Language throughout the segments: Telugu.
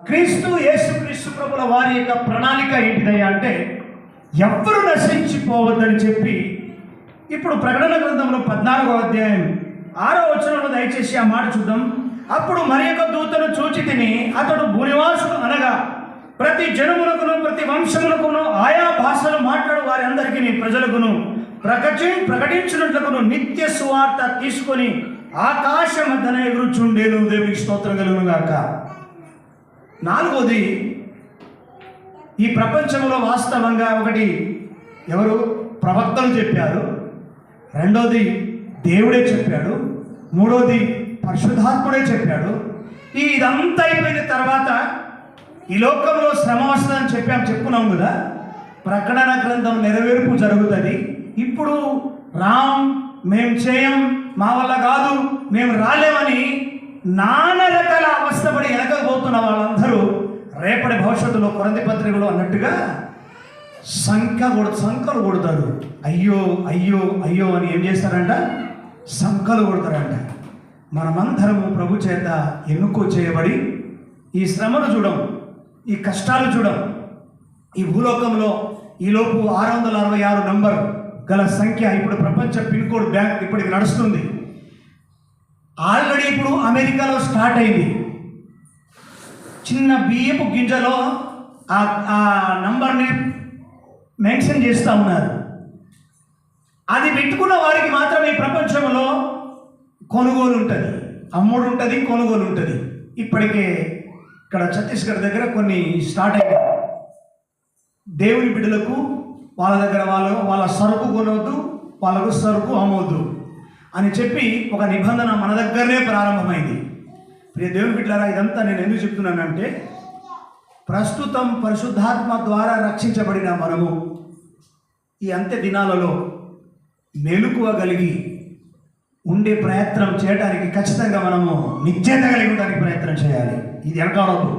క్రీస్తు యేసు క్రీస్తు ప్రభుల వారి యొక్క ప్రణాళిక ఏంటిదయ్యా అంటే ఎవ్వరు నశించిపోవద్దని చెప్పి ఇప్పుడు ప్రకటన గ్రంథంలో పద్నాలుగో అధ్యాయం ఆరో వచనంలో దయచేసి ఆ మాట చూద్దాం. అప్పుడు మరి యొక్క దూతను చూచి తిని అతడు భూనివాసుడు అనగా ప్రతి జనములకును ప్రతి వంశములకును ఆయా భాషలు మాట్లాడు వారి అందరికీ ప్రజలకును ప్రకటి ప్రకటించినట్లకును నిత్య సువార్త తీసుకొని ఆకాశ మధ్యన ఎగురుచుండేను. దేవునికి స్తోత్రం కలుగును గాక నాలుగోది ఈ ప్రపంచంలో వాస్తవంగా ఒకటి ఎవరు? ప్రవక్తలు చెప్పారు. రెండోది దేవుడే చెప్పాడు. మూడోది పరిశుద్ధాత్ముడే చెప్పాడు. ఈ ఇదంతా అయిపోయిన తర్వాత ఈ లోకంలో శ్రమ వస్తుందని చెప్పాం చెప్పుకున్నాం కదా. ప్రకటన గ్రంథం నెరవేర్పు జరుగుతుంది. ఇప్పుడు రామ్ మేం చేయం మా వల్ల కాదు మేము రాలేమని నానా రకాల అవస్థపడి వెనకపోతున్న వాళ్ళందరూ రేపటి భవిష్యత్తులో కొరంది పత్రికలో అన్నట్టుగా సంఖ్య కొడు సంఖలు కొడతారు. అయ్యో అయ్యో అయ్యో అని ఏం చేస్తారంట? సంఖలు కొడతారంట. మనమందరము ప్రభు చేత ఎన్నుకో చేయబడి ఈ శ్రమను చూడం ఈ కష్టాలు చూడం. ఈ భూలోకంలో ఈలోపు ఆరు వందల అరవై ఆరు నంబర్ గల సంఖ్య ఇప్పుడు ప్రపంచ పిన్ కోడ్ బ్యాంక్ ఇప్పటికి నడుస్తుంది. ఆల్రెడీ ఇప్పుడు అమెరికాలో స్టార్ట్ అయింది. చిన్న బియ్యపు గింజలో ఆ ఆ నంబర్ని మెన్షన్ చేస్తూ ఉన్నారు. అది పెట్టుకున్న వారికి మాత్రమే ప్రపంచంలో కొనుగోలు ఉంటుంది. అమ్ముడు ఉంటుంది కొనుగోలు ఉంటుంది. ఇప్పటికే ఇక్కడ ఛత్తీస్గఢ్ దగ్గర కొన్ని స్టార్ట్ అయ్యాయి దేవుని బిడ్డలకు వాళ్ళ దగ్గర వాళ్ళ వాళ్ళ సరుకు కొనవద్దు వాళ్ళకు సరుకు అమ్మవద్దు అని చెప్పి ఒక నిబంధన మన దగ్గరనే ప్రారంభమైంది. ప్రియ దేవుని బిడ్డారా ఇదంతా నేను ఎందుకు చెప్తున్నానంటే ప్రస్తుతం పరిశుద్ధాత్మ ద్వారా రక్షించబడిన మనము ఈ అంత్య దినాలలో మెలుకువగలిగి ఉండే ప్రయత్నం చేయడానికి ఖచ్చితంగా మనము నిశ్చేత కలిగి ఉండడానికి ప్రయత్నం చేయాలి. ఇది ఎనకాలదు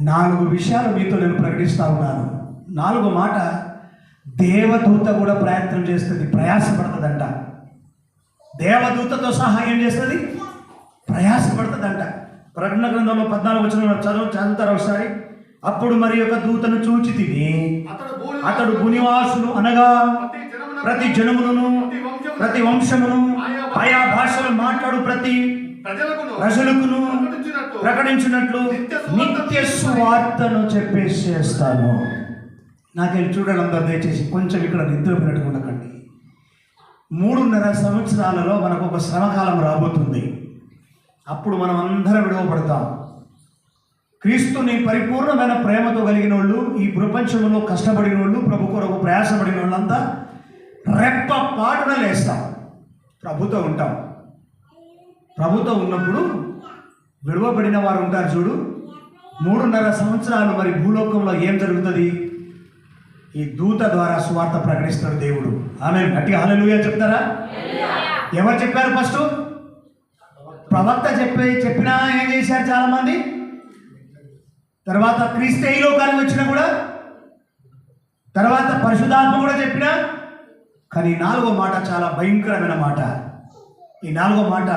నాలుగు విషయాలు మీతో నేను ప్రకటిస్తా ఉన్నాను. నాలుగు మాట దేవదూత కూడా ప్రయత్నం చేస్తుంది ప్రయాసపడుతుందంట. దేవదూతతో సహాయం చేస్తుంది? ప్రయాసపడుతుందంట. ప్రకటన గ్రంథంలో పద్నాలుగు వచ్చిన చదువు చదువుతారు ఒకసారి? అప్పుడు మరి యొక్క దూతను చూచి తిని అతడు భునివాసులు అనగా ప్రతి జనములను ప్రతి వంశమును ఆయా భాషలు మాట్లాడు ప్రతి ప్రజలకును ప్రకటించినట్లు నిత్య సువార్తను చెప్పేసేస్తాను. నాకెళ్ళి చూడండి అందరు దయచేసి కొంచెం ఇక్కడ నిద్ర పెట్టుకుండకండి మూడున్నర సంవత్సరాలలో మనకు ఒక శ్రమకాలం రాబోతుంది. అప్పుడు మనం అందరం విడవపడతాం క్రీస్తుని పరిపూర్ణమైన ప్రేమతో కలిగిన వాళ్ళు ఈ ప్రపంచంలో కష్టపడిన వాళ్ళు ప్రభు కొరకు ప్రయాసపడిన వాళ్ళంతా రెప్ప పాటున లేస్తాం. ప్రభుతో ఉంటాం. ప్రభుతో ఉన్నప్పుడు విడవబడిన వారు ఉంటారు చూడు. మూడున్నర సంవత్సరాలు మరి భూలోకంలో ఏం జరుగుతుంది? ఈ దూత ద్వారా సువార్త ప్రకటిస్తాడు దేవుడు. ఆమె గట్టిగా హల్లెలూయా చెప్తారా? ఎవరు చెప్పారు ఫస్ట్? ప్రవక్త చెప్పే చెప్పినా ఏం చేశారు చాలా మంది తర్వాత క్రీస్తు ఈ లోకానికి వచ్చినా కూడా తర్వాత పరిశుధాత్మ కూడా చెప్పినా కానీ నాలుగో మాట చాలా భయంకరమైన మాట. ఈ నాలుగో మాట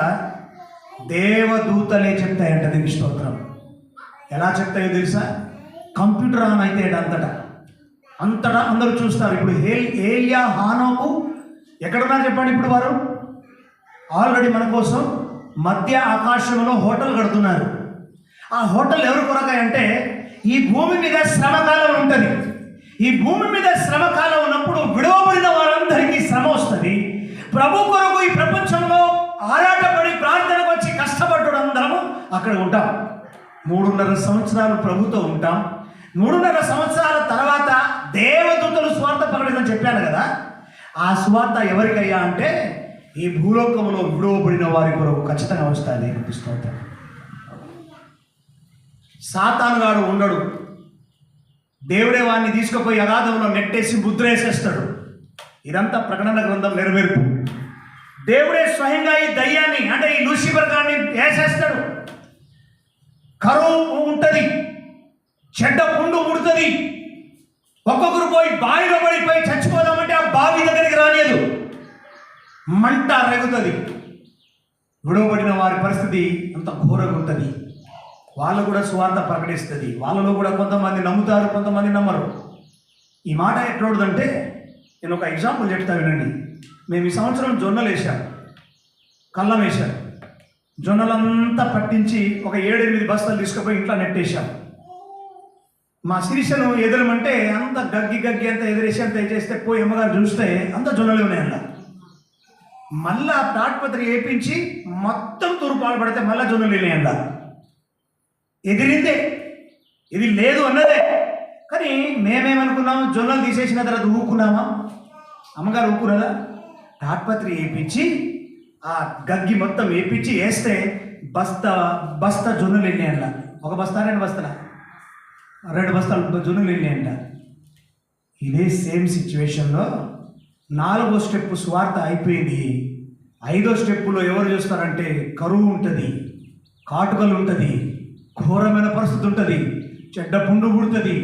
దేవదూతలే చెప్తాయంట దీని స్తోత్రం. ఎలా చెప్తాయో తెలుసా? కంప్యూటర్ ఆన్ అయితే అంతటా. అంతటా అందరూ చూస్తారు. ఇప్పుడు ఏ ఏలియా హానోకు ఎక్కడున్నారు చెప్పండి ఇప్పుడు వారు? ఆల్రెడీ మన కోసం మధ్య ఆకాశంలో హోటల్ కడుతున్నారు. ఆ హోటల్ ఎవరు కొరకాయ అంటే ఈ భూమి మీద శ్రమకాలం ఉంటుంది. ఈ భూమి మీద శ్రమకాలం ఉన్నప్పుడు విడవబడిన వారందరికీ శ్రమ వస్తుంది. ప్రభు కొరకు ఈ ప్రపంచంలో ఆరాటపడి ప్రార్థనకు వచ్చి కష్టపడ్డం అందరము అక్కడ ఉంటాం. మూడున్నర సంవత్సరాలు ప్రభుతో ఉంటాం. మూడున్నర సంవత్సరాల తర్వాత దేవదూతలు స్వార్థ ప్రకటన చెప్పాను కదా. ఆ స్వార్థ ఎవరికయ్యా అంటే ఈ భూలోకంలో విడవబడిన వారి కొరకు ఖచ్చితంగా వస్తుంది అనిపిస్తుంటాం సాతానుగాడు ఉండడు. దేవుడే వాడిని తీసుకుపోయి అగాధంలో నెట్టేసి ముద్ర వేసేస్తాడు ఇదంతా ప్రకటన గ్రంథం నెరవేర్పు. దేవుడే స్వయంగా ఈ దయ్యాన్ని అంటే ఈ లూసిఫర్ గారిని వేసేస్తాడు. కరువు ఉంటుంది చెడ్డ పుండు ముడుతుంది. ఒక్కొక్కరు పోయి బావిలో పడిపోయి చచ్చిపోదామంటే ఆ బావి దగ్గర మంట రేగుతుంది. విడవబడిన వారి పరిస్థితి అంత ఘోరంగా ఉంటుంది. వాళ్ళు కూడా సువార్త ప్రకటిస్తుంది. వాళ్ళలో కూడా కొంతమంది నమ్ముతారు కొంతమంది నమ్మరు. ఈ మాట ఎట్లవుతుందంటే నేను ఒక ఎగ్జాంపుల్ చెప్తా వినండి. మేము ఈ సంవత్సరం జొన్నలు వేసాం కళ్ళం వేశాం. జొన్నలంతా పట్టించి ఒక ఏడెనిమిది బస్తాలు తీసుకుపోయి ఇంట్లో నెట్టేశాం. మా శిరీషను ఎదురమంటే అంత గగ్గి గగ్గి అంత ఎదురేసి అంత చేస్తే పోయి అమ్మగారు చూస్తే అంత జొన్నలు ఉన్నాయి మళ్ళా తాట్పత్రి వేపించి మొత్తం తూర్పు పడితే మళ్ళా జొన్నులు వెళ్ళాయి ఎదిరిందే ఇది లేదు అన్నదే. కానీ మేమేమనుకున్నాం? జొన్నలు తీసేసిన తర్వాత ఊరుకున్నామా అమ్మగారు ఊరుకున్నదా తాట్పత్రి వేపించి ఆ గగ్గి మొత్తం వేపించి వేస్తే బస్తా బస్తా జొన్నులు వెళ్ళాయి ఒక బస్తా రెండు బస్తాలా? రెండు బస్తాలు జొన్నలు వెళ్ళాయంట ఇదే సేమ్ సిచ్యువేషన్లో నాలుగో స్టెప్ స్వార్థ అయిపోయింది. ఐదో స్టెప్పులో ఎవరు చూస్తారంటే కరువు ఉంటుంది కాటుకలు ఉంటుంది ఘోరమైన పరిస్థితి ఉంటుంది చెడ్డ పుండు పుడుతుంది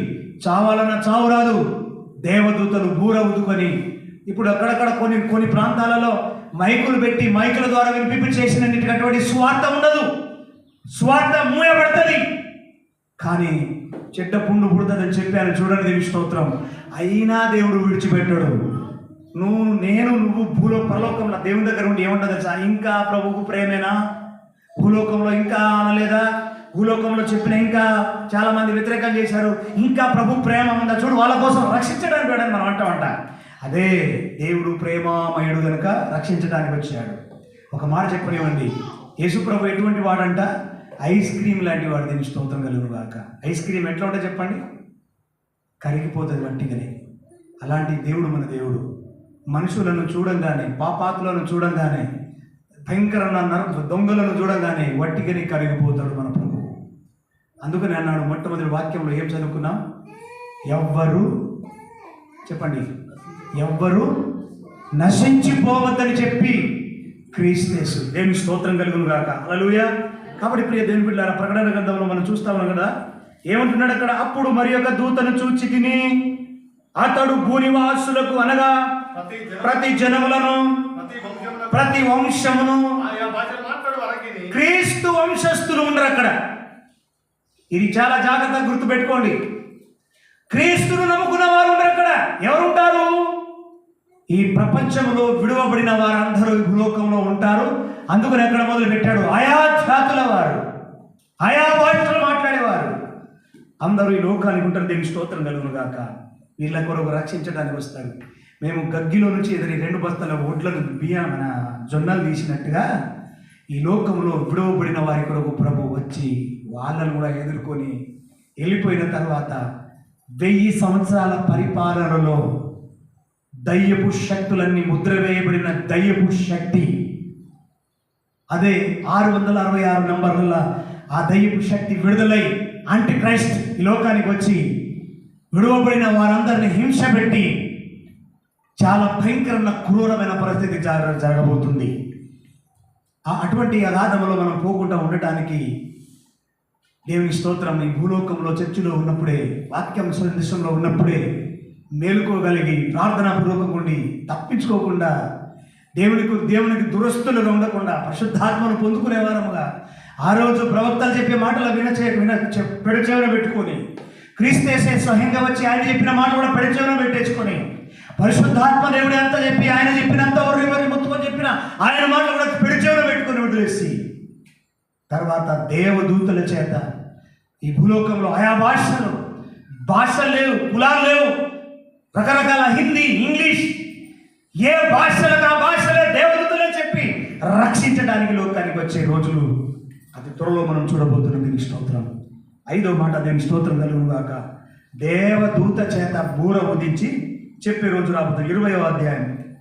చావాలన్న చావు రాదు. దేవదూతలు బూర ఉదుకొని ఇప్పుడు అక్కడక్కడ కొన్ని కొన్ని ప్రాంతాలలో మైకులు పెట్టి మైకుల ద్వారా వినిపింపు చేసినటువంటి స్వార్థ ఉండదు. స్వార్థ మూయబడుతుంది. కానీ చెడ్డ పుండు పుడుతుందని చెప్పాను చూడండి దేవి స్తోత్రం. అయినా దేవుడు విడిచిపెట్టాడు. నువ్వు నేను నువ్వు భూలో పరలోకంలో దేవుని దగ్గర ఉండి ఏముంటుంది తెలుసా? ఇంకా ప్రభువుకు ప్రేమేనా? భూలోకంలో ఇంకా అనలేదా? భూలోకంలో చెప్పిన ఇంకా చాలా మంది వ్యతిరేకం చేశారు. ఇంకా ప్రభు ప్రేమ ఉందా? చూడు వాళ్ళ కోసం రక్షించడానికి వెళ్ళాను మనం అంటామంట అదే దేవుడు ప్రేమమయుడు కనుక రక్షించడానికి వచ్చాడు. ఒక మాట చెప్పనివ్వండి. యేసు ప్రభు ఎటువంటి వాడంట? ఐస్ క్రీమ్ లాంటి వాడు దీని స్తోత్రం కలుగును గాక. ఐస్ క్రీమ్ ఎట్లా ఉంటే చెప్పండి? కరిగిపోతుంది వట్టిగానే అలాంటి దేవుడు మన దేవుడు. మనుషులను చూడంగానే పాపాతులను చూడంగానే భయంకరమైన దొంగలను చూడంగానే వట్టిగానే కరిగిపోతాడు మన ప్రభు. అందుకని అన్నాడు మొట్టమొదటి వాక్యంలో ఏం చదువుకున్నాం? ఎవ్వరు చెప్పండి. ఎవ్వరు నశించిపోవద్దని చెప్పి క్రీస్తేసు దేవుని స్తోత్రం కలుగును గాక. అలలుయ కాబట్టి ప్రియ దేవుని పిల్లారా ప్రకటన గ్రంథంలో మనం చూస్తా ఉన్నాం కదా ఏమంటున్నాడు అక్కడ? అప్పుడు మరి యొక్క దూతను చూచి తిని అతడు భూనివాసులకు అనగా ప్రతి జన- ప్రతి జనములను ప్రతి వంశమును క్రీస్తు వంశస్థులు ఉండరు అక్కడ. ఇది చాలా జాగ్రత్తగా గుర్తుపెట్టుకోండి. క్రీస్తును నమ్ముకున్న వారు ఉండరు అక్కడ. ఎవరుంటారు? ఈ ప్రపంచంలో విడువబడిన వారందరూ భూలోకంలో ఉంటారు. అందుకని ఎక్కడ మొదలు పెట్టాడు ఆయా జాతుల వారు ఆయా భాషలు మాట్లాడేవారు. అందరూ ఈ లోకానికి ఉంటారు. దీనికి స్తోత్రం కలుగును గాక. వీళ్ళ కొరకు రక్షించడానికి వస్తారు. మేము గగ్గిలో నుంచి ఎదురు రెండు బస్తాల ఒడ్లను బియ్యం మన జొన్నలు తీసినట్టుగా ఈ లోకంలో విడువబడిన వారి కొరకు ప్రభు వచ్చి వాళ్ళను కూడా ఎదుర్కొని వెళ్ళిపోయిన తర్వాత వెయ్యి సంవత్సరాల పరిపాలనలో దయ్యపు శక్తులన్నీ ముద్ర వేయబడిన దయ్యపు శక్తి. అదే ఆరు వందల అరవై ఆరు నంబర్ వల్ల ఆ దయ్యపు శక్తి విడుదలై అంటి క్రైస్ట్ ఈ లోకానికి వచ్చి విడువబడిన వారందరిని హింస పెట్టి చాలా భయంకరమైన క్రూరమైన పరిస్థితి జరగ జరగబోతుంది. ఆ అటువంటి అగాధములో మనం పోకుండా ఉండటానికి దేవుని స్తోత్రం. ఈ భూలోకంలో చర్చిలో ఉన్నప్పుడే వాక్యం సందేశంలో ఉన్నప్పుడే మేలుకోగలిగి ప్రార్థనాపూర్వకంగా ఉండి తప్పించుకోకుండా దేవునికి దేవునికి దురస్తులుగా ఉండకుండా పరిశుద్ధాత్మను పొందుకునేవారముగా ఆ రోజు ప్రవక్తలు చెప్పే మాటలు వినచే విన పెడచేవన పెట్టుకొని క్రీస్తేసే స్వయంగా వచ్చి ఆయన చెప్పిన మాట కూడా పెడచేవన పెట్టేసుకొని పరిశుద్ధాత్మ దేవుడు ఎంత చెప్పి ఆయన చెప్పినంత ఎవరు ఎవరి మొత్తం చెప్పిన ఆయన మాటలు కూడా పెడచెవిన పెట్టుకొని వదిలేసి. తర్వాత దేవదూతల చేత ఈ భూలోకంలో ఆయా భాషలు భాషలు లేవు కులాలు లేవు రకరకాల హిందీ ఇంగ్లీష్ ఏ భాషలకు ఆ భాషలే దేవదూతలే చెప్పి రక్షించడానికి లోకానికి వచ్చే రోజులు. అతి త్వరలో మనం చూడబోతున్నాం దీనికి స్తోత్రం. ఐదో మాట దీనికి స్తోత్రం కలుగుగాక దేవదూత చేత బూర ఉదించి చెప్పే రోజు రాబోతుంది ఇరవయో అధ్యాయం.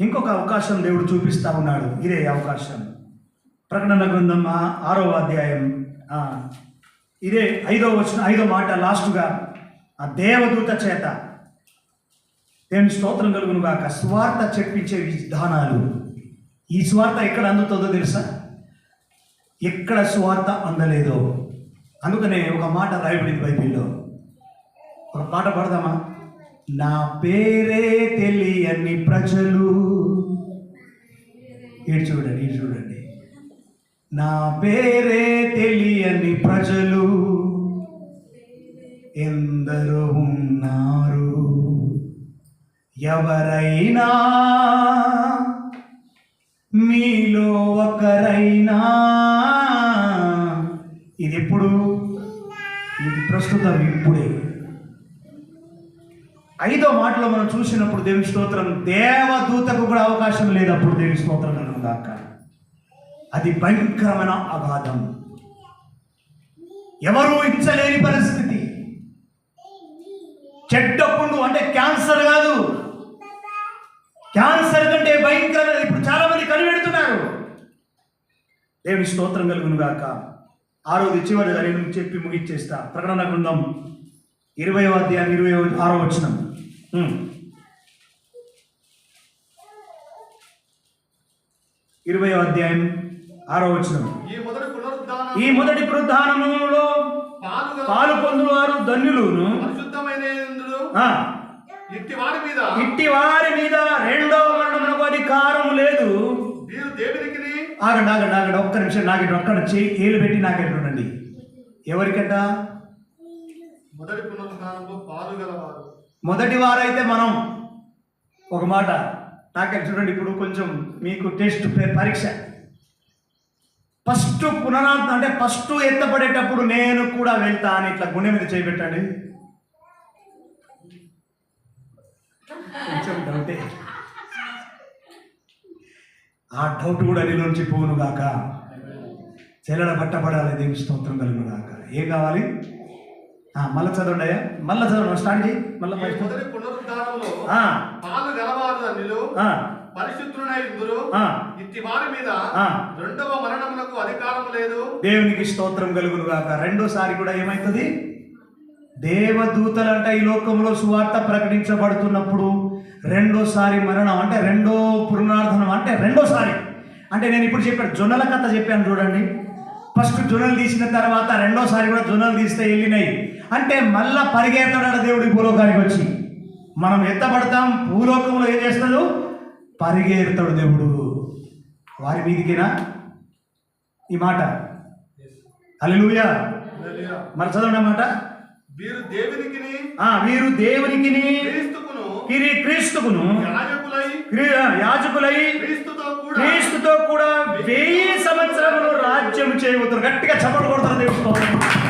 ఇంకొక అవకాశం దేవుడు చూపిస్తా ఉన్నాడు. ఇదే అవకాశం. ప్రకటన గ్రంథం ఆరో అధ్యాయం. ఇదే ఐదో వచ్చిన ఐదో మాట లాస్ట్గా ఆ దేవదూత చేత దేవుని స్తోత్రం కలుగును కాక స్వార్థ చెప్పించే విధానాలు. ఈ స్వార్థ ఎక్కడ అందుతుందో తెలుసా? ఎక్కడ స్వార్థ అందలేదో. అందుకనే ఒక మాట రాయబడింది బైబిల్లో. ఒక పాట పాడదామా? నా పేరే తెలియని ప్రజలు. ఇటు చూడండి ఇటు చూడండి. నా పేరే తెలియని ప్రజలు. ఎందరో ఉన్నారు. ఎవరైనా మీలో ఒకరైనా. ఇది ఎప్పుడు? ఇది ప్రస్తుతం ఇప్పుడే. ఐదో మాటలో మనం చూసినప్పుడు దేవి స్తోత్రం దేవదూతకు కూడా అవకాశం లేదు అప్పుడు దేవి స్తోత్రం కనుక అది భయంకరమైన అగాధం. ఎవరూ ఇచ్చలేని పరిస్థితి. చెడ్డప్పుడు అంటే క్యాన్సర్ కాదు. క్యాన్సర్ కంటే భయంకరమైన ఇప్పుడు చాలా మంది కనిపెడుతున్నారు. దేవుని స్తోత్రం కలుగును గాక. ఆరోది చివరి నేను చెప్పి ముగిచ్చేస్తా. ప్రకటన గ్రంథం ఇరవై అధ్యాయం ఇరవై ఆరో వచ్చినాం ఇరవై అధ్యాయం ఆరో వచ్చిన ఈ మొదటి పునరుద్ధానం ఈ మొదటి పునరుద్ధానములో పాలు పొందువారు ధన్యులును. ఇట్టి వారి మీద. ఇట్టి వారి మీద రెండవ మరణమునకు అధికారం లేదు. దేవునికి ఆగండి ఆగండి ఆగండి. ఒక్క నిమిషం నాకు ఒక్కడ చేయి ఏలు పెట్టి నాకెట్టు ఉండండి. ఎవరికట? మొదటి పునరుద్ధానంలో పాలు గలవారు. మొదటి వారైతే మనం ఒక మాట. నాకు చూడండి ఇప్పుడు కొంచెం మీకు టెస్ట్ పరీక్ష. ఫస్ట్ పునరార్థ అంటే ఫస్ట్ ఎత్తపడేటప్పుడు నేను కూడా వెళ్తా అని ఇట్లా గుండె మీద చేపెట్టండి కొంచెం డౌటే. ఆ డౌట్ కూడా నీలోంచి పోను గాక. చెల్లడ పట్టబడాలి దేవి స్తోత్రం కలుగును గాక. ఏం కావాలి? మళ్ళా చదవండి మళ్ళా చదవండి స్టార్ట్ చేయి. మళ్ళీ మొదటి పునరుద్ధానంలో పాలు గలవారు. ఇట్టి వారి మీద. రెండవ మరణమునకు అధికారం లేదు. దేవునికి స్తోత్రం కలుగును గాక. రెండోసారి కూడా ఏమవుతుంది దేవదూతలంట ఈ లోకంలో సువార్త ప్రకటించబడుతున్నప్పుడు రెండోసారి మరణం అంటే రెండో పునరార్థనం అంటే రెండోసారి. అంటే నేను ఇప్పుడు చెప్పాను జొన్నల కథ చెప్పాను చూడండి. ఫస్ట్ జొన్నలు తీసిన తర్వాత రెండోసారి కూడా జొన్నలు తీస్తే వెళ్ళినాయి. అంటే మళ్ళా పరిగెత్తడాడు దేవుడి భూలోకానికి వచ్చి. మనం ఎత్తపడతాం భూలోకంలో ఏం చేస్తాడు? పరిగెడతాడు దేవుడు. వారి మీదికినా? ఈ మాట? హల్లెలూయా. మరి చదవండి అన్నమాట వీరు దేవునికి వీరు దేవునికి క్రీస్తుకును కిరి క్రీస్తుకును యాజకులై క్రీ- యాజకులై క్రీస్తుతో కూడా వెయ్యి సంవత్సరములు రాజ్యం చేయబోతున్నారు. గట్టిగా చప్పట్లు కొడతారు దేవుడు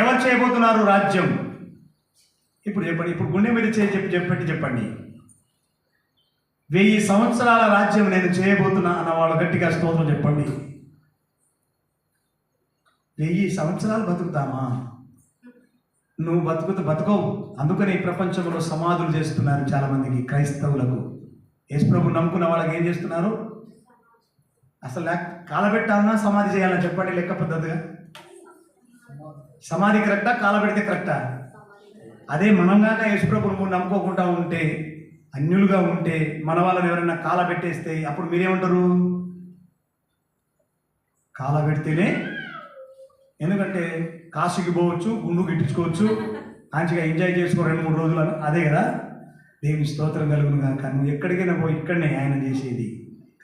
ఎవరు చేయబోతున్నారు రాజ్యం? ఇప్పుడు చెప్పండి ఇప్పుడు గుండె మీద చేయి చెప్పి చెప్పండి చెప్పండి. వెయ్యి సంవత్సరాల రాజ్యం నేను చేయబోతున్నా అన్న వాళ్ళు గట్టిగా స్తోత్రం చెప్పండి. వెయ్యి సంవత్సరాలు బతుకుతామా? నువ్వు బతుకుతూ బతకవు. అందుకని ఈ ప్రపంచంలో సమాధులు చేస్తున్నారు చాలామందికి క్రైస్తవులకు. యేసుప్రభు నమ్ముకున్న వాళ్ళకి ఏం చేస్తున్నారు? అసలు లేక కాలబెట్టాలన్నా సమాధి చేయాలని చెప్పండి లెక్క పద్ధతిగా. సమాధి కరెక్టా కాలబెడితే కరెక్టా? అదే మనం కాక యేసుప్రభుని నమ్ముకోకుండా ఉంటే అన్యులుగా ఉంటే మన వాళ్ళని ఎవరైనా కాలబెట్టేస్తే అప్పుడు మీరేమంటారు? కాలబెడితేనే ఎందుకంటే కాశీకి పోవచ్చు గుండు గిట్టించుకోవచ్చు మంచిగా ఎంజాయ్ చేసుకో రెండు మూడు రోజులు అదే కదా? దేవుని స్తోత్రం కలుగును కాక నువ్వు ఎక్కడికైనా పోయి ఇక్కడనే ఆయన చేసేది.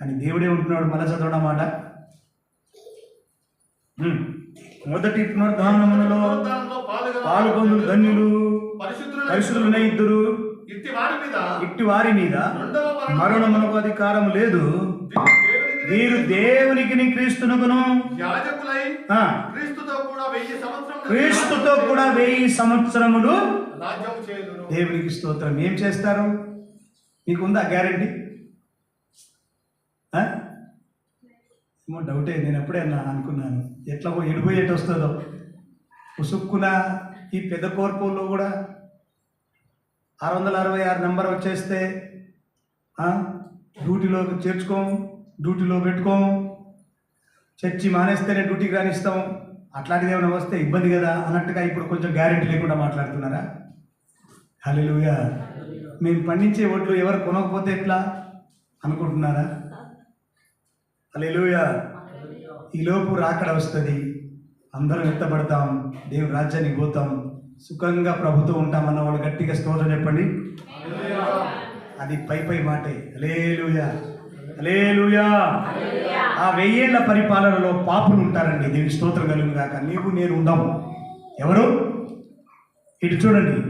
కానీ దేవుడే ఉంటున్నాడు మళ్ళా చదవడం మాట? మొదటి గలవారు పాల్గొందులు ధన్యులు పరిశుద్ధులైన ఇద్దరు. ఇట్టి వారి మీద మరణమునకు అధికారం లేదు. వీరు దేవునికి క్రీస్తునకును క్రీస్తుతో కూడా వెయ్యి సంవత్సరములు దేవునికి స్తోత్రం. ఏం చేస్తారు? మీకుందా గ్యారంటీ? ఏమో డౌటే నేను ఎప్పుడే అనుకున్నాను. ఎట్లా పో- వస్తుందో. ఉసుక్కున ఈ పెద్ద కోర్పుల్లో కూడా ఆరు వందల అరవై ఆరు నెంబర్ వచ్చేస్తే డ్యూటీలోకి డ్యూటీలో చేర్చుకోం డ్యూటీలో పెట్టుకోం. చర్చి మానేస్తేనే డ్యూటీకి రానిస్తాం. అట్లాంటిది ఏమైనా వస్తే ఇబ్బంది కదా అన్నట్టుగా ఇప్పుడు కొంచెం గ్యారెంటీ లేకుండా మాట్లాడుతున్నారా? హలో మేము పండించే ఓట్లు ఎవరు కొనకపోతే ఎట్లా? అనుకుంటున్నారా? హల్లెలూయా. ఈలోపు రాకడ వస్తుంది. అందరం ఎత్తబడతాం. దేవుని రాజ్యానికి పోతాం. సుఖంగా ప్రభుత్వం ఉంటాం అన్న వాళ్ళు గట్టిగా స్తోత్రం చెప్పండి. అది పై పై మాటే. హల్లెలూయా. హల్లెలూయా. ఆ వెయ్యేళ్ళ పరిపాలనలో పాపులు ఉంటారండి. దీనికి స్తోత్రం కలుగును గాక. నీవు నేను ఉండము ఎవరు? ఇటు చూడండి.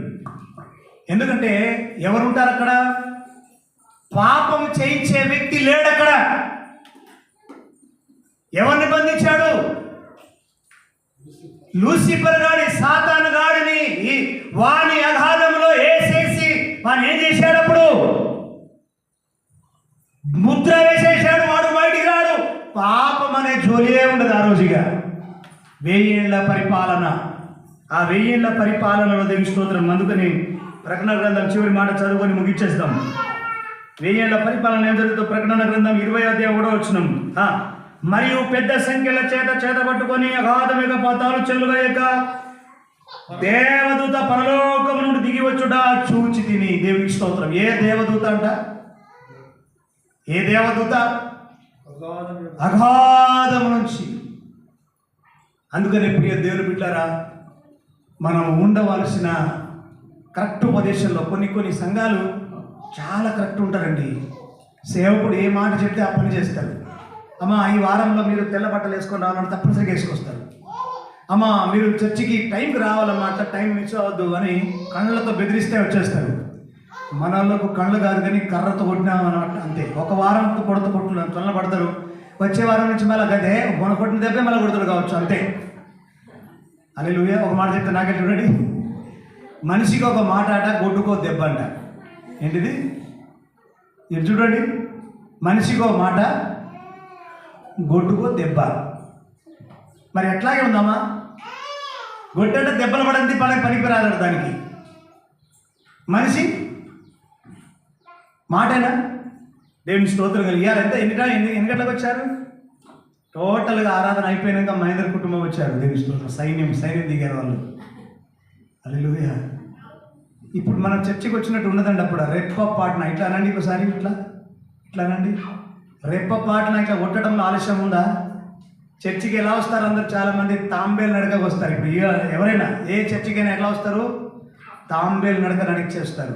ఎందుకంటే ఎవరు ఉంటారు అక్కడ? పాపం చేయించే వ్యక్తి లేడు అక్కడ ఎవరిని బంధించాడు? లూసిఫర్ గాడి సాతాను గాడిని ఈ వాని అఘాధంలో వేసేసి వాని ఏం చేశాడు అప్పుడు? ముద్ర వేసేసాడు వాడు బయటికి రాడు. పాపం అనే జోలియే ఉండదు ఆ రోజుగా. వెయ్యేళ్ళ పరిపాలన. ఆ వెయ్యేళ్ళ పరిపాలనలో దేవి స్తోత్రం. అందుకని ప్రకటన గ్రంథం చివరి మాట చదువుకొని ముగించేస్తాం వెయ్యేళ్ళ పరిపాలన ఏం జరుగుతుందో ప్రకటన గ్రంథం ఇరవై అధ్యాయం కూడా వచ్చినాం మరియు పెద్ద సంఖ్యల చేత చేత పట్టుకొని అగాధమిక పాతాలు చెల్లుగా దేవదూత పరలోకం నుండి దిగి వచ్చుట చూచి తిని. దేవునికి స్తోత్రం. ఏ దేవదూత అంట? ఏ దేవదూత? అగాధం నుంచి. అందుకని ప్రియ దేవుని బిడ్డారా మనం ఉండవలసిన కరెక్ట్ ఉపదేశంలో కొన్ని కొన్ని సంఘాలు చాలా కరెక్ట్ ఉంటారండి. సేవకుడు ఏ మాట చెప్తే ఆ పని చేస్తారు. అమ్మా ఈ వారంలో మీరు తెల్ల బట్టలు వేసుకొని రావాలని తప్పనిసరిగా వేసుకొస్తారు. అమ్మా మీరు చర్చికి టైంకి రావాలన్నమాట టైం మిస్ అవ్వద్దు అని కళ్ళతో బెదిరిస్తే వచ్చేస్తారు. మన వాళ్ళకు కళ్ళు కాదు కానీ కర్రతో కొట్టినామన్నమాట అంతే. ఒక వారం కొడత కొట్టు తొల్ల పడతారు. వచ్చే వారం నుంచి మళ్ళీ గదే మొన కొట్టిన దెబ్బే మళ్ళీ కొడతారు కావచ్చు అంతే. అని ఒక మాట చెప్తే నాకే చూడండి మనిషికి ఒక మాట ఆట గొడ్డుకో దెబ్బ అంట. ఏంటిది? ఇది చూడండి. మనిషికి ఒక మాట గొడ్డుకో దెబ్బ. మరి ఎట్లాగే ఉందమ్మా? గొడ్డంటే దెబ్బలు పడంది పడే పనికి దానికి. మనిషి మాటేనా? దేవుని స్తోత్రం కలిగారు ఎన్ని ఎన్ని ఎన్ని గంటలకు వచ్చారు? టోటల్గా ఆరాధన అయిపోయినాక మహేంద్ర కుటుంబం వచ్చారు దేవుని స్తోత్రం. సైన్యం సైన్యం దిగారు వాళ్ళు. అల్లెలుయా ఇప్పుడు మనం చర్చికి వచ్చినట్టు ఉండదండి అప్పుడు. రెప్ప పాటన ఇట్లా అనండి ఒకసారి ఇట్లా? ఇట్లా అనండి? రెప్ప పాటలు ఇట్లా కొట్టడంలో ఆలస్యం ఉందా? చర్చికి ఎలా వస్తారు అందరు చాలామంది? తాంబేలు నడకకు వస్తారు. ఇప్పుడు ఎవరైనా ఏ చర్చికైనా ఎట్లా వస్తారు? తాంబేలు నడక నడిచేస్తారు.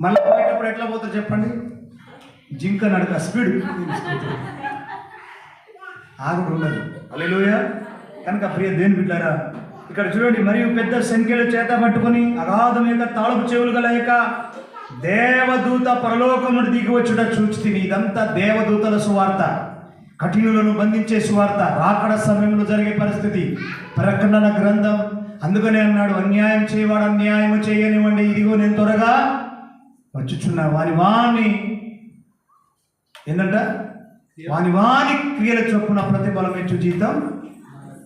మళ్ళీ పోయేటప్పుడు ఎట్లా పోతారు చెప్పండి? జింక నడక స్పీడ్. ఆగుడు ఉండదు. అల్లెలుయ కనుక ప్రియ దేని బిడ్డారా ఇక్కడ చూడండి మరియు పెద్ద సంఖ్యలో చేత పట్టుకొని అగాధం యొక్క తాళపు చెవులు గల యొక్క దేవదూత పరలోకమును దిగి వచ్చుట చూచితిని ఇదంతా దేవదూతల సువార్త. కఠినులను బంధించే సువార్త. రాకడ సమయంలో జరిగే పరిస్థితి. ప్రకటన గ్రంథం. అందుకనే అన్నాడు అన్యాయం చేయవాడు అన్యాయం చేయనివ్వండి. ఇదిగో నేను త్వరగా వచ్చుచున్నా. వాని వాణి ఏంటంట వాని వాణి క్రియల చొప్పున ప్రతిఫలం ఇచ్చు జీతం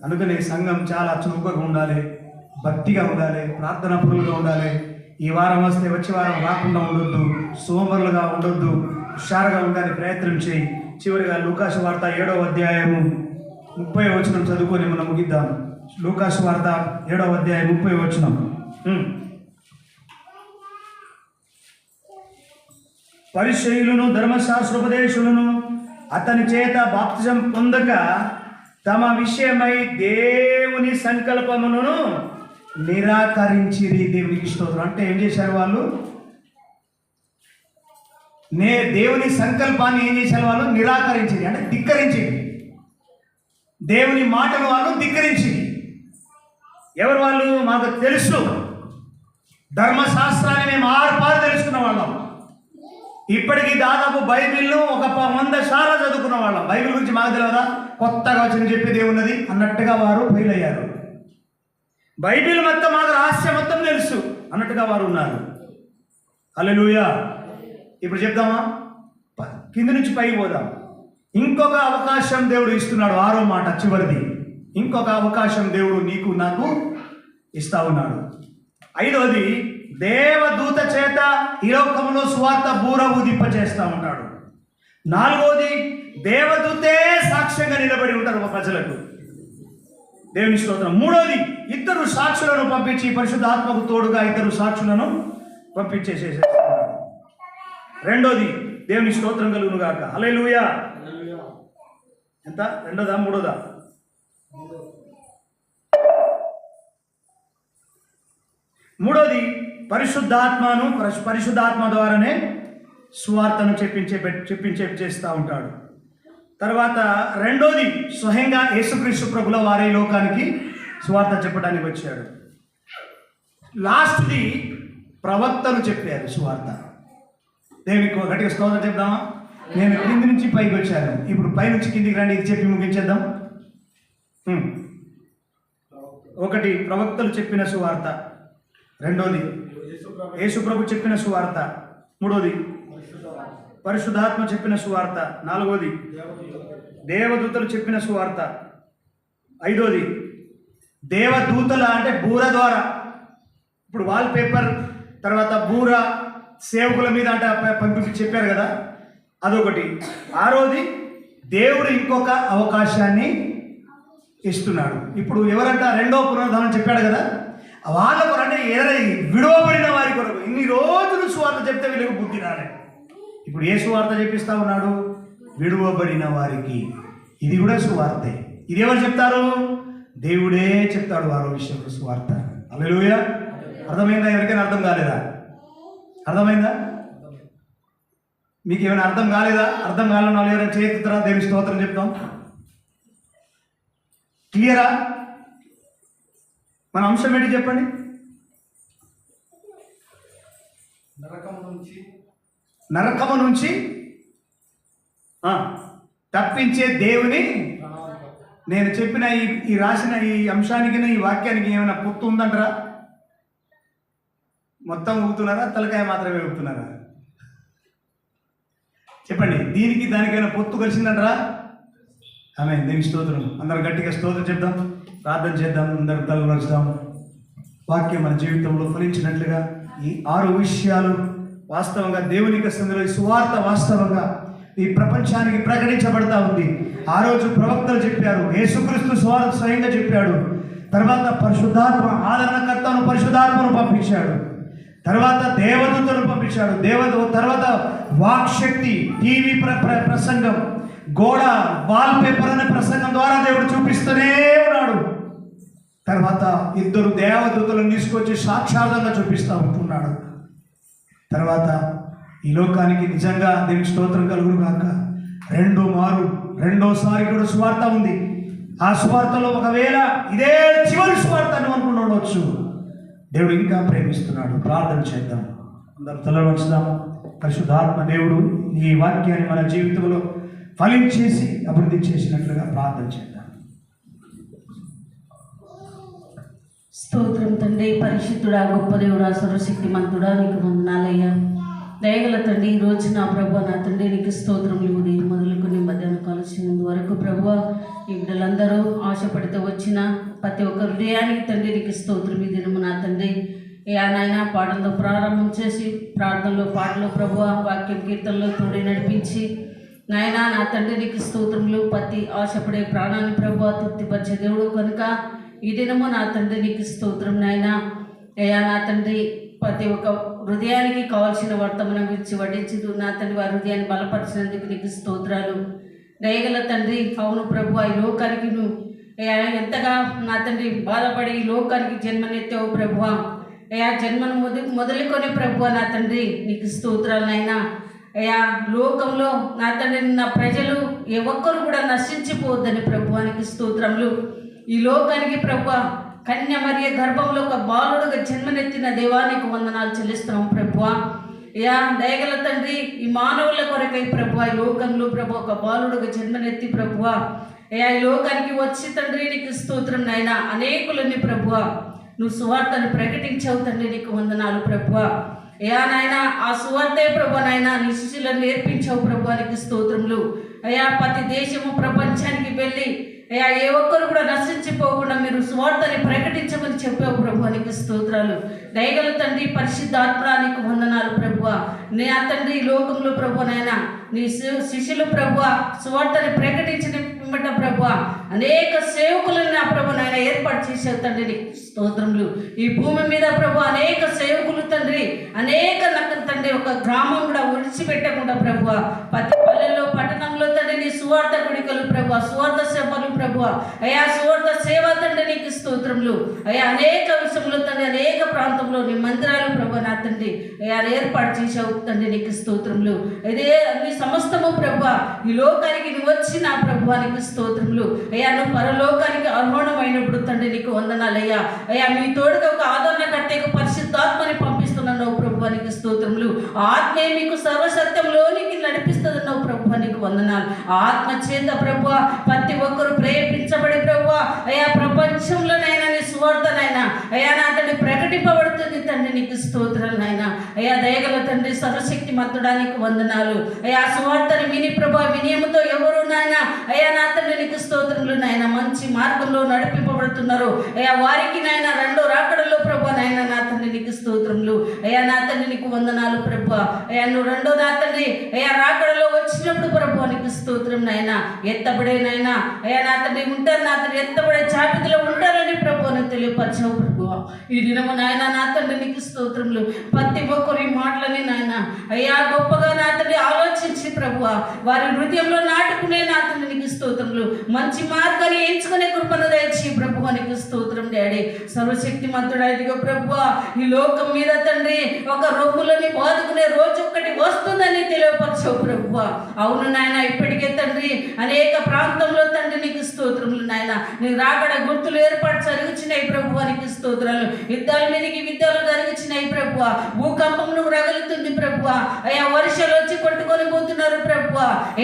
అందుకని సంఘం చాలా చురుకుగా ఉండాలి. భక్తిగా ఉండాలి. ప్రార్థన పురులుగా ఉండాలి. ఈ వారం వస్తే వచ్చే వారం రాకుండా ఉండొద్దు సోమరులుగా ఉండొద్దు హుషారుగా ఉండడానికి ప్రయత్నం చేయి. చివరిగా లూకాసు వార్త ఏడవ అధ్యాయము ముప్పై వచనం చదువుకొని మనం ముగిద్దాం. లూకాసు వార్త ఏడవ అధ్యాయం ముప్పై వచనం. ఉమ్. పరిచయులను ధర్మశాస్త్రోపదేశులను అతని చేత బాప్తిజం పొందక తమ విషయమై దేవుని సంకల్పమును నిరాకరించిరి దేవునికి స్తోత్రం. అంటే ఏం చేశారు వాళ్ళు? నే దేవుని సంకల్పాన్ని ఏం చేశారు వాళ్ళు? నిరాకరించింది అంటే ధిక్కరించింది దేవుని మాటను వాళ్ళు ధిక్కరించింది ఎవరు వాళ్ళు? మాకు తెలుసు. ధర్మశాస్త్రాన్ని మేము ఆరుపారు తెలుసుకున్న వాళ్ళం. ఇప్పటికీ దాదాపు బైబిల్ను ఒక ప- వంద సార్లు చదువుకున్న వాళ్ళం. బైబిల్ గురించి మాకు తెలియదా కొత్తగా వచ్చిన చెప్పేది ఏమున్నది అన్నట్టుగా వారు ఫెయిల్ అయ్యారు. బైబిల్ మొత్తం మాకు రహస్యం మొత్తం తెలుసు అన్నట్టుగా వారు ఉన్నారు. హల్లెలూయా. ఇప్పుడు చెప్దామా? ప- కింది నుంచి పైకి పోదాం. ఇంకొక అవకాశం దేవుడు ఇస్తున్నాడు ఆరో మాట చివరిది. ఇంకొక అవకాశం దేవుడు నీకు నాకు ఇస్తా ఉన్నాడు. ఐదవది దేవదూత చేత ఈ లోకంలో స్వార్థ బూర ఊదింప చేస్తా ఉంటాడు నాలుగవది దేవదూతే సాక్ష్యంగా నిలబడి ఉంటారు ఒక ప్రజలకు. దేవుని స్తోత్రం. మూడోది ఇద్దరు సాక్షులను పంపించి పరిశుద్ధాత్మకు తోడుగా ఇద్దరు సాక్షులను పంపించేసేసేస్తున్నాడు రెండోది దేవుని స్తోత్రం కలుగును గాక హల్లెలూయా. ఎంత? రెండోదా మూడోదా? మూడోది పరిశుద్ధాత్మను పరిశు- పరిశుద్ధాత్మ ద్వారానే సువార్తను చెప్పించే చెప్పించే చేస్తూ ఉంటాడు. తర్వాత రెండోది స్వయంగా యేసుక్రీస్తు ప్రభుల వారి లోకానికి సువార్త చెప్పడానికి వచ్చాడు లాస్ట్ది ప్రవక్తలు చెప్పారు సువార్త. దేవునికి గట్టిగా స్తోత్రం చెప్దామా? నేను కింది నుంచి పైకి వచ్చాను. ఇప్పుడు పై నుంచి కిందికి రండి ఇది చెప్పి ముగించేద్దాం. ఒకటి ప్రవక్తలు చెప్పిన సువార్త. రెండోది యేసుప్రభు చెప్పిన సువార్త. మూడోది పరిశుద్ధాత్మ చెప్పిన సువార్త నాలుగోది. దేవదూతలు చెప్పిన సువార్త ఐదోది. దేవదూతల అంటే బూర ద్వారా. ఇప్పుడు వాల్ పేపర్ తర్వాత బూర సేవకుల మీద అంటే పంపించి పంపి చెప్పారు కదా అదొకటి. ఆరోది దేవుడు ఇంకొక అవకాశాన్ని ఇస్తున్నాడు. ఇప్పుడు ఎవరంట? రెండో పునరుద్ధానం చెప్పాడు కదా. వాళ్ళ కొరంటే అంటే విడవబడిన వారి కొరకు ఇన్ని రోజులు సువార్త చెప్తే వీళ్ళకి బుద్ధి రాలేదు. ఇప్పుడు ఏ సువార్త చెప్పిస్తా ఉన్నాడు? విడువబడిన వారికి. ఇది కూడా సువార్తే. ఇది ఎవరు చెప్తారు? దేవుడే చెప్తాడు వారో విషయంలో సువార్త. అలలుయ అర్థమైందా? ఎవరికైనా అర్థం కాలేదా? అర్థమైందా? మీకు ఏమైనా అర్థం కాలేదా? అర్థం కాలని వాళ్ళు ఎవరైనా చేతుతారా దేవి స్తోత్రం చెప్తాం? క్లియరా? మన అంశం ఏంటి చెప్పండి? నరకం నుంచి నరకము నుంచి తప్పించే దేవుని నేను చెప్పిన ఈ ఈ రాసిన ఈ అంశానికి ఈ వాక్యానికి ఏమైనా పొత్తు ఉందంటారా? మొత్తం ఊపుతున్నారా తలకాయ మాత్రమే ఊపుతున్నారా చెప్పండి దీనికి దానికైనా పొత్తు కలిసిందంటారా? ఆమె దేవి స్తోత్రం. అందరం గట్టిగా స్తోత్రం చెప్దాం ప్రార్థన చేద్దాం అందరం తలవరుస్తాం వాక్యం మన జీవితంలో ఫలించినట్లుగా ఈ ఆరు విషయాలు వాస్తవంగా దేవుని యొక్క సందులో ఈ సువార్త వాస్తవంగా ఈ ప్రపంచానికి ప్రకటించబడతా ఉంది. ఆ రోజు ప్రవక్తలు చెప్పారు యేసుక్రీస్తు సువార్త స్వయంగా చెప్పాడు. తర్వాత పరిశుద్ధాత్మ ఆదరణకర్తను పరిశుద్ధాత్మను పంపించాడు. తర్వాత దేవదూతను పంపించాడు. దేవదూ తర్వాత వాక్శక్తి టీవీ ప్ర ప్ర- ప్రసంగం గోడ వాల్ పేపర్ అనే ప్రసంగం ద్వారా దేవుడు చూపిస్తూనే ఉన్నాడు. తర్వాత ఇద్దరు దేవదూతలను తీసుకొచ్చి సాక్షార్థంగా చూపిస్తూ ఉంటున్నాడు. తర్వాత ఈ లోకానికి నిజంగా దేవుని స్తోత్రం కలుగురు కాక రెండో మారు రెండోసారి కూడా సువార్త ఉంది. ఆ సువార్తలో ఒకవేళ ఇదే చివరి సువార్త అని అనుకుని ఉండవచ్చు దేవుడు ఇంకా ప్రేమిస్తున్నాడు. ప్రార్థన చేద్దాం. అందరం తలవంచుదాం పరిశుద్ధాత్మ దేవుడు ఈ వాక్యాన్ని మన జీవితంలో ఫలించేసి అభివృద్ధి చేసినట్లుగా ప్రార్థన చేద్దాం. స్తోత్రం తండ్రి పరిశుద్ధుడా గొప్ప దేవుడా సర్వశక్తిమంతుడా నీకు వందనాలయ్యా. దయగల తండ్రి ఈ రోజు నా ప్రభు నా తండ్రి నీకు స్తోత్రములు ఉదయం మొదలుకొని మధ్యాహ్నం కాల్సినందు వరకు ప్రభు ఈ బిడ్డలందరూ ఆశపడితే వచ్చిన ప్రతి ఒక్క హృదయానికి తండ్రి నీకు స్తోత్రం. ఈ దినము నా తండ్రి ఏ నాయన పాటలతో ప్రారంభం చేసి ప్రార్థనలో పాటలు ప్రభు వాక్యం కీర్తనలో తోడి నడిపించి నాయనా నా తండ్రి నీకు స్తోత్రములు. ప్రతి ఆశపడే ప్రాణాన్ని ప్రభు తృప్తిపరిచే దేవుడు కనుక ఈ దినము నా తండ్రి నీకు స్తోత్రం నాయన. అయ్యా నా తండ్రి ప్రతి ఒక్క హృదయానికి కావాల్సిన వర్తమానం ఇచ్చి వడ్డించదు నా తండ్రి వారి హృదయాన్ని బలపరిచినందుకు నీకు స్తోత్రాలు. దయగల తండ్రి అవును ప్రభు ఈ లోకానికి నువ్వు ఎంతగా నా తండ్రి బాధపడి ఈ లోకానికి జన్మనెత్తావు ప్రభువ. అయ్యా జన్మను మొదలు మొదలుకొని ప్రభు నా తండ్రి నీకు స్తోత్రాలనైనా అయ్యా లోకంలో నా తండ్రి నా ప్రజలు ఏ ఒక్కరు కూడా నశించిపోవద్దని ప్రభువానికి స్తోత్రములు. ఈ లోకానికి ప్రభు కన్య మరియ గర్భంలో ఒక బాలుడుగా జన్మనెత్తిన దేవానికి వందనాలు చెల్లిస్తున్నాం ప్రభు. యా దయగల తండ్రి ఈ మానవుల కొరకై ప్రభు ఈ లోకంలో ప్రభు ఒక బాలుడుగా జన్మనెత్తి ప్రభు. అయ్యా ఈ లోకానికి వచ్చి తండ్రి నీకు స్తోత్రం నాయన. అనేకులని ప్రభు నువ్వు సువార్తను ప్రకటించావు తండ్రి నీకు వందనాలు ప్రభు. అయ్యా నాయన ఆ సువార్తే ప్రభు నాయన నీ శిష్యులను నేర్పించావు ప్రభు నీకు స్తోత్రములు. అయ్యా ప్రతి దేశము ప్రపంచానికి వెళ్ళి అయ్యా ఏ ఒక్కరు కూడా నశించిపోకుండా మీరు స్వార్థని ప్రకటించమని చెప్పావు ప్రభు నీకు స్తోత్రాలు. దయగల తండ్రి పరిశుద్ధాత్మానికి వందనాలు ప్రభు. నీ ఆ తండ్రి ఈ లోకంలో ప్రభు నాయన నీ శిష్యులు ప్రభు స్వార్థని ప్రకటించిన పిమ్మట ప్రభు అనేక సేవకులను నా ప్రభు నాయన ఏర్పాటు చేసావు తండ్రి నీకు స్తోత్రములు. ఈ భూమి మీద ప్రభు అనేక సేవకులు తండ్రి అనేక నక్క తండ్రి ఒక గ్రామం కూడా విడిచిపెట్టకుండా ప్రభు ప్రతి పల్లెల్లో పట్టణంలో తండ్రి నీ సువార్థ గుడికలు ప్రభు సువార్థ సేవలు ప్రభు అయా సువార్థ సేవ తండ్రి నీకు స్తోత్రములు. అయ్యా అనేక విషయంలో తండ్రి అనేక ప్రాంతంలో నీ మందిరాలు ప్రభు నా తండ్రి. అయ్యా ఏర్పాటు చేసావు తండ్రి నీకు స్తోత్రములు. ఇదే అన్ని సమస్తము ప్రభు ఈ లోకానికి నువ్వు వచ్చిన ప్రభు నీకు స్తోత్రములు. అయ్యా నువ్వు పరలోకానికి అనుమానమైనప్పుడు తండ్రి నీకు వందనాలయ్యా అయ్యా మీ తోడుగా ఒక ఆదరణ కట్టే ఆత్మే మీకు సర్వసత్యంలోనికి నడిపిస్తుందన్నావు ప్రభు నీకు వందనాలు. ఆత్మ చేత ప్రభు ప్రతి ఒక్కరు ప్రేరేపించబడి ప్రభు అయా ప్రపంచంలోనైనా నీ సువార్తనైనా అయా నా తండ్రి ప్రకటింపబడుతుంది తండ్రి నీకు స్తోత్రాలు నాయన. అయా దయగల తండ్రి సర్వశక్తి మద్దడానికి వందనాలు. అయ్యా సువార్తని విని ప్రభా వినియముతో ఎవరు నాయన అయా నా తండ్రి నీకు స్తోత్రములు నాయన. మంచి మార్గంలో నడిపింపబడుతున్నారు. అయ్యా వారికి నాయన రెండో రాకడ నాయన నా తండ్రి నీకు స్తోత్రములు. అయ్యా నా తండ్రి నీకు వందనాలు ప్రభు. అయ్యా నువ్వు రెండో నా తండ్రి అయ్యా రాకడలో వచ్చినప్పుడు ప్రభు నీకు స్తోత్రం నాయన. ఎత్తబడే నాయన. అయ్యా నా తండ్రి ఉంటారు నా తండ్రి ఎత్తబడే చాపికలో ఉంటారని ప్రభు అని తెలియపరచవు ప్రభు. ఈ దినము నాయన నా తండ్రి నీకు స్తోత్రములు. ప్రతి ఒక్కరు ఈ మాటలని నాయన. అయ్యా గొప్పగా నా తండ్రి ఆలోచించి ప్రభు. వారి హృదయంలో నాటుకునే నా తండ్రి నీకు స్తోత్రములు. మంచి మార్గాన్ని ఎంచుకునే కృపను దయచి ప్రభు నీకు స్తోత్రం. డాడీ సర్వశక్తి ఇదిగో ప్రభు ఈ లోకం మీద తండ్రి ఒక రొమ్ములని బాదుకునే రోజు ఒక్కటి వస్తుందని తెలియపరచవు ప్రభు అవును నాయన ఇప్పటికే తండ్రి అనేక ప్రాంతంలో తండ్రి నీకు స్తోత్రములు నాయన. నీ రాకడ గుర్తులు ఏర్పాటు జరుగుతున్నాయి ప్రభు నీకు స్తోత్రాలు. యుద్ధాల మీదకి విద్యలు జరుగుతున్నాయి ప్రభు భూకంపం నువ్వు రగులుతుంది ప్రభు అయ్యా వర్షాలు వచ్చి కొట్టుకొని పోతున్నారు ప్రభు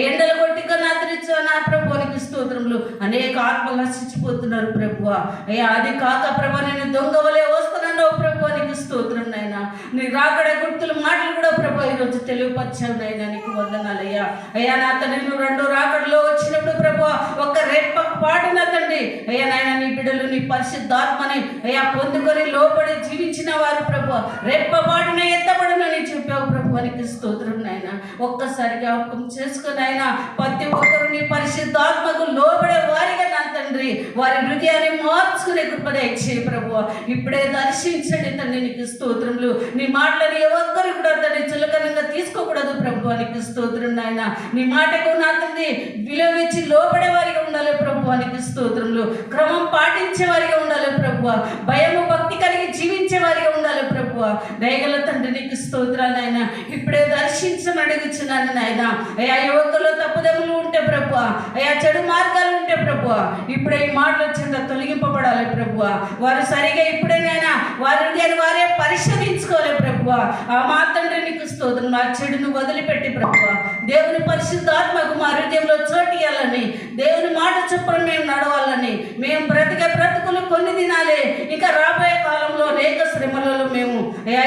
ఎండలు కొట్టుకొని అతనిచ్చా నా ప్రభు నీకు స్తోత్రములు. అనేక ఆత్మలు నశించిపోతున్నారు ప్రభు అయ్యా అది కాక ప్రభు నేను దొంగ వలె వస్తున్నాను ప్రభు నీకు స్తోత్రం నాయన. నీ రాకడ గుర్తులు మాటలు కూడా ప్రభు ఈరోజు తెలియపరిచాను నాయన నీకు వందనాలయ్యా అయ్యా. నా తండ్రి నువ్వు రెండో రాకడలో వచ్చినప్పుడు ప్రభు ఒక్క రెప్ప పాటున తండ్రి. అయ్యా నాయన నీ బిడ్డలు నీ పరిశుద్ధాత్మని అయ్యా పొందుకొని లోపడి జీవించిన వారు ప్రభు రెప్ప పాటున ఎత్తబడునని చెప్పావు ప్రభు నీకు స్తోత్రం నాయన. ఒక్కసారి జ్ఞాపకం చేసుకుని ఆయన ప్రతి ఒక్కరు నీ పరిశుద్ధాత్మకు లోబడే వారిగా నా తండ్రి. వారి హృదయాన్ని మార్చుకునే కృప దయచేయి ప్రభు ఇప్పుడే దర్శించండి తండ్రి నీకు స్తోత్రములు. నీ మాటలని ఏ ఒక్కరు కూడా తండ్రి చులకనంగా తీసుకోకూడదు ప్రభు నీకు స్తోత్రం నాయన. నీ మాటకు నా తండ్రి విలువ లోపడే వారిగా ఉండాలి ప్రభు నీకు స్తోత్రములు. క్రమం పాటించే వారిగా ఉండాలి ప్రభు భయము భక్తి కలిగి జీవించే వారిగా ఉండాలి ప్రభు దయగల తండ్రి నీకు స్తోత్రాలు ఇప్పుడే దర్శించమని అడుగుచున్నాను నాయన. అయ్యా యువకుల్లో తప్పుదములు ఉంటే ప్రభు అయ్యా చెడు మార్గాలు ఉంటే ప్రభు ఇప్పుడే ఈ మాటల చెంత తొలగింపబడాలి ప్రభు వారు సరిగా ఇప్పుడే నాయన. వారి హృదయాన్ని వారే పరిశోధించుకోవాలి ప్రభు ఆ మా తండ్రి నీకు స్తోత్రం. నా చెడును వదిలిపెట్టి ప్రభు దేవుని పరిశుద్ధాత్మకు మా హృదయంలో చోటియాలని ఇవ్వాలని దేవుని మాట చొప్పున మేము నడవాలని మేము బ్రతికే బ్రతుకులు కొన్ని దినాలే. ఇంకా రాబోయే కాలంలో అనేక శ్రమలలో మేము.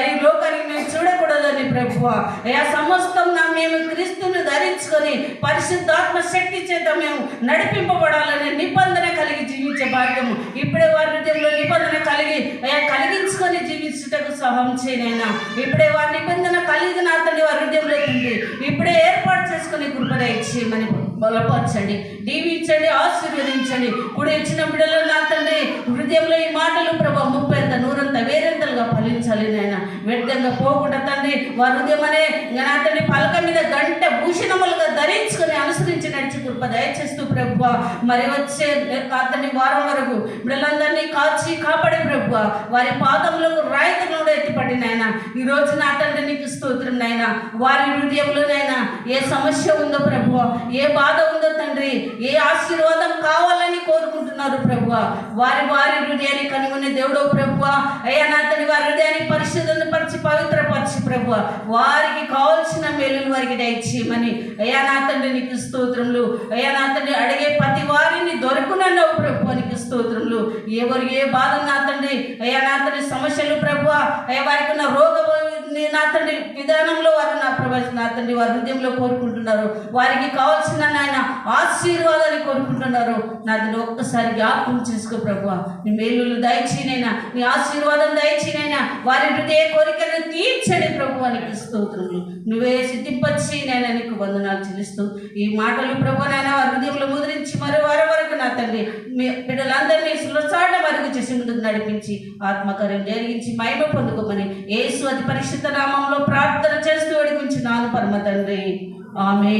ఈ లోకాన్ని మేము చూడకూడదని ప్రభు అయ్యా సమస్తం మేము క్రీస్తుని ధరించుకొని పరిశుద్ధాత్మ శక్తి చేత మేము నడిపింపబడాలని నిబంధన కలిగి జీవించే భాగ్యము. ఇప్పుడే వారి హృదయంలో నిబంధన కలిగి అయ్యా కలిగించుకొని జీవించుటకు సహాయం చేయనైనా ఇప్పుడే వారి నిబంధన కలిగి అతని వారి హృదయంలో ఉంది ఇప్పుడే ఏర్పాటు చేసుకుని కృపద ఇచ్చేయమని బలపరచండి. దీవించండి ఆశీర్వదించండి. ఇప్పుడు ఇచ్చిన బిడ్డలు నా తండ్రి హృదయంలో ఈ మాటలు ప్రభా ముప్పై ನೂರಂತ ಬೇರೆ వ్యర్థంగా పోకుండా తండ్రి వారి హృదయం అనే నా తండ్రి పలక మీద గంట భూషణములుగా ధరించుకొని అనుసరించి నడిచి కృప దయచేస్తూ ప్రభు మరి వచ్చే అతని వారం వరకు బిడ్డలందరినీ కాచి కాపాడే ప్రభు వారి పాదములకు రాయితను ఎత్తిపడి నాయన. ఈ రోజు నా తండ్రి నీకు స్తోత్రం నాయన. వారి హృదయంలో నాయన ఏ సమస్య ఉందో ప్రభు ఏ బాధ ఉందో తండ్రి ఏ ఆశీర్వాదం కావాలని కోరుకుంటున్నారు ప్రభు వారి వారి హృదయాన్ని కనుగొనే దేవుడో ప్రభు అయ్యా నా తండ్రి వారి హృదయాన్ని పరిశుద్ధం పరిచి పవిత్రపరచు ప్రభు వారికి కావాల్సిన మేలులు వారికి దయచేయమని. అయ్యా నా తండ్రి నీకు స్తోత్రములు. అయ్యా నా తండ్రి అడిగే ప్రతి వారిని దొరకునన్నావు ప్రభు నీకు స్తోత్రములు. ఎవరు ఏ బాధ నా తండ్రి అయ్యా నా తండ్రి సమస్యలు ప్రభు అయ్యా వారికి ఉన్న రోగ నా తండ్రి విధానంలో వారు నా ప్రభు నా తండ్రి వారి హృదయంలో కోరుకుంటున్నారు. వారికి కావాల్సిన నాయన ఆశీర్వాదాన్ని కోరుకుంటున్నారు. నా తండ్రి ఒక్కసారి జ్ఞాపకం చేసుకో ప్రభు. నీ మేలులు దయచేనైనా నీ ఆశీర్వాదం దయచేనైనా వారి హృదయ కోరికలను తీర్చండి ప్రభు అని స్తోత్రములు. నువ్వే సిద్ధింపచ్చి నేను నీకు వందనాలు చెల్లిస్తూ ఈ మాటలు ప్రభు నాయన వారి హృదయంలో ముద్రించి మరో వారి వరకు నా తండ్రి మీ బిడ్డలందరినీ సులసాట వరకు చేసి ముందుకు నడిపించి ఆత్మకార్యం జరిగించి మహిమ పొందుకోమని యేసు అతి పరిశుద్ధ నామంలో ప్రార్థన చేస్తూ అడిగించి నాను పరమ తండ్రి. ఆమె